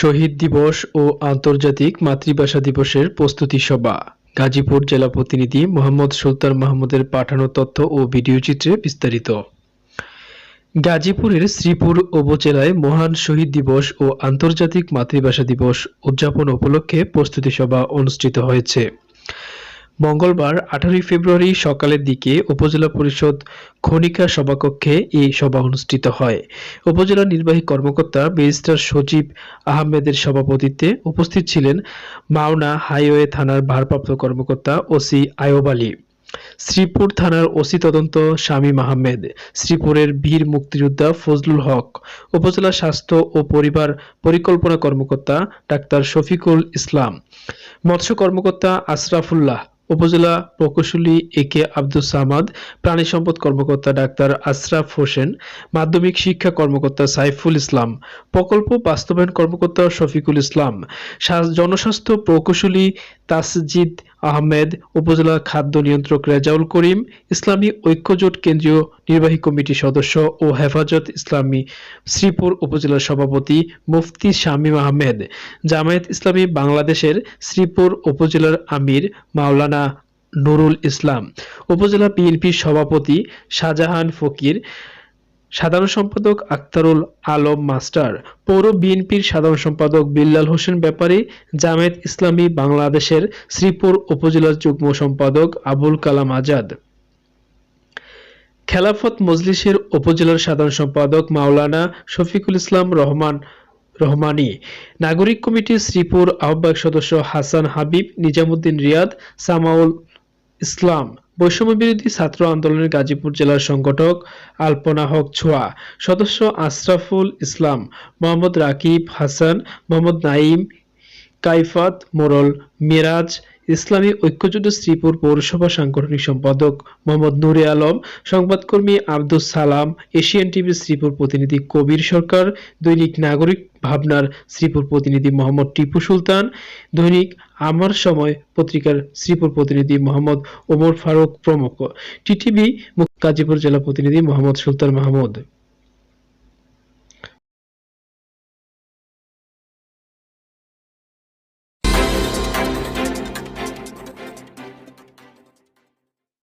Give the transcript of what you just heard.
শহীদ দিবস ও আন্তর্জাতিক মাতৃভাষা দিবসের প্রস্তুতি সভা। গাজীপুর জেলা প্রতিনিধি মোহাম্মদ সুলতান মাহমুদের পাঠানো তথ্য ও ভিডিও চিত্রে বিস্তারিত। গাজীপুরের শ্রীপুর উপজেলায় মহান শহীদ দিবস ও আন্তর্জাতিক মাতৃভাষা দিবস উদযাপন উপলক্ষে প্রস্তুতি সভা অনুষ্ঠিত হয়েছে। মঙ্গলবার, আঠারোই ফেব্রুয়ারি সকালের দিকে উপজেলা পরিষদ খনিকা সভাকক্ষে এই সভা অনুষ্ঠিত হয়। উপজেলা নির্বাহী কর্মকর্তা ব্যারিস্টার সজীব আহমেদের সভাপতিত্বে উপস্থিত ছিলেন মাওনা হাইওয়ে থানার ভারপ্রাপ্ত কর্মকর্তা ওসি আয়ব আলী, শ্রীপুর থানার ওসি তদন্ত শামীম আহমেদ, শ্রীপুরের বীর মুক্তিযোদ্ধা ফজলুল হক, উপজেলা স্বাস্থ্য ও পরিবার পরিকল্পনা কর্মকর্তা ডাক্তার শফিকুল ইসলাম, মৎস্য কর্মকর্তা আশরাফুল্লাহ উপজেলা প্রকৌশলী এ কে আব্দুল সামাদ, প্রাণী সম্পদ কর্মকর্তা ডাক্তার আশরাফ হোসেন, মাধ্যমিক শিক্ষা কর্মকর্তা সাইফুল ইসলাম, প্রকল্প বাস্তবায়ন কর্মকর্তা শফিকুল ইসলাম জনস্বাস্থ্য প্রকৌশলী তাসজিদ আহমেদ, উপজেলা খাদ্য নিয়ন্ত্রক রেজাউল করিম, ইসলামী ঐক্যজোট কেন্দ্রীয় নির্বাহী কমিটির সদস্য ও হেফাজত ইসলামী শ্রীপুর উপজেলার সভাপতি মুফতি শামীম আহমেদ, জামায়াত ইসলামী বাংলাদেশের শ্রীপুর উপজেলার আমির মাওলানা নুরুল ইসলাম, উপজেলা বিএনপির সভাপতি শাহজাহান ফকির সাধারণ সম্পাদক আক্তারুল আলম মাস্টার, পৌর বিএনপির সাধারণ সম্পাদক বিল্লাল হোসেন ব্যাপারী, জামায়াত ইসলামী বাংলাদেশের শ্রীপুর উপজেলার যুগ্ম সম্পাদক আবুল কালাম আজাদ। খেলাফত মজলিসের উপজেলার সাধারণ সম্পাদক মাওলানা শফিকুল ইসলাম রহমান, রহমানী, নাগরিক কমিটির শ্রীপুর আহ্বায়ক সদস্য হাসান হাবিব, নিজামুদ্দিন রিয়াদ, সামাউল ইসলাম বৈষম্য বিরোধী ছাত্র আন্দোলনের গাজীপুর জেলার সংগঠক আলপনা হক ছোয়া, সদস্য আশরাফুল ইসলাম, মোহাম্মদ রাকিব হাসান, মোহাম্মদ নাইম কাইফাত মোরল, মিরাজ ইসলামী ঐক্যজোট শ্রীপুর পৌরসভা সাংগঠনিক সম্পাদক মোহাম্মদ নুরে আলম, সংবাদকর্মী আব্দুস সালাম, এশিয়ান টিভির শ্রীপুর প্রতিনিধি কবির সরকার, দৈনিক নাগরিক ভাবনার শ্রীপুর প্রতিনিধি মোহাম্মদ টিপু সুলতান, দৈনিক আমার সময় পত্রিকার শ্রীপুর প্রতিনিধি মোহাম্মদ ওমর ফারুক প্রমুখ। টিটিভি গাজীপুর জেলা প্রতিনিধি মোহাম্মদ সুলতান মাহমুদ।